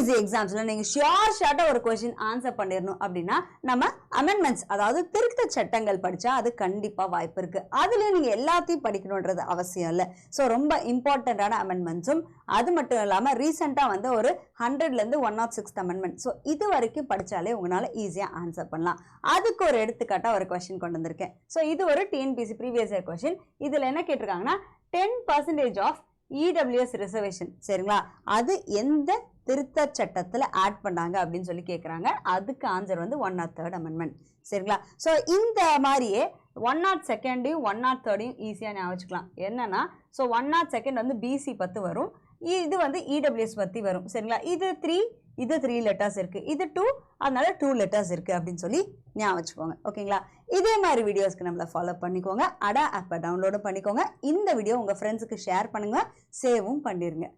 TNPSC எக்ஸாம்ஸ்ல நீங்க sure ஷார்ட்டா ஒரு கொஸ்டின் ஆன்சர் பண்ணிடணும் அப்படின்னா நம்ம அமெண்ட்மெண்ட்ஸ் அதாவது திருத்த சட்டங்கள் படிச்சா அது கண்டிப்பா வாய்ப்பு இருக்கு. அதுலயும் நீங்க எல்லாத்தையும் படிக்கணுன்றது அவசியம் இல்லை. ஸோ ரொம்ப இம்பார்ட்டண்ட்டான அமெண்ட்மெண்ட்ஸும் அது மட்டும் இல்லாம ரீசெண்டா வந்து ஒரு ஹண்ட்ரட்ல இருந்து one naught sixth amendment so இது வரைக்கும் படிச்சாலே உங்களால ஈஸியா ஆன்சர் பண்ணலாம். அதுக்கு ஒரு எடுத்துக்காட்டா ஒரு கொஸ்டின் கொண்டு வந்திருக்கேன். ஸோ இது ஒரு டிஎன்பிசி ப்ரீவியஸ் இயர் கொஸ்டின் இதுல என்ன கேட்டிருக்காங்கன்னா ten percentage of EWS reservation சரிங்களா? அது எந்த திருத்த சட்டத்தில் ஆட் பண்ணாங்க அப்படின்னு சொல்லி கேட்குறாங்க அதுக்கு ஆன்சர் வந்து ஒன் நாட் தேர்ட் அமெண்ட்மெண்ட் சரிங்களா? ஸோ இந்த மாதிரியே ஒன் நாட் செகண்டையும் ஒன் நாட் தேர்டையும் ஈஸியாக ஞாபகம் வச்சுக்கலாம். என்னன்னா ஸோ ஒன் நாட் செகண்ட் வந்து பிசி பத்து வரும். இது வந்து இடபிள்யூஎஸ் பற்றி வரும். சரிங்களா? இது த்ரீ இது த்ரீ லெட்டர்ஸ் இருக்கு. இது டூ அதனால டூ லெட்டர்ஸ் இருக்கு அப்படின்னு சொல்லி ஞாபகம் வச்சுக்கோங்க. ஓகேங்களா? இதே மாதிரி வீடியோஸ்க்கு நம்மளை ஃபாலோ பண்ணிக்கோங்க. அடா ஆப்பை டவுன்லோடும் பண்ணிக்கோங்க. இந்த வீடியோ உங்கள் ஃப்ரெண்ட்ஸுக்கு ஷேர் பண்ணுங்க. சேவும் பண்ணிருங்க.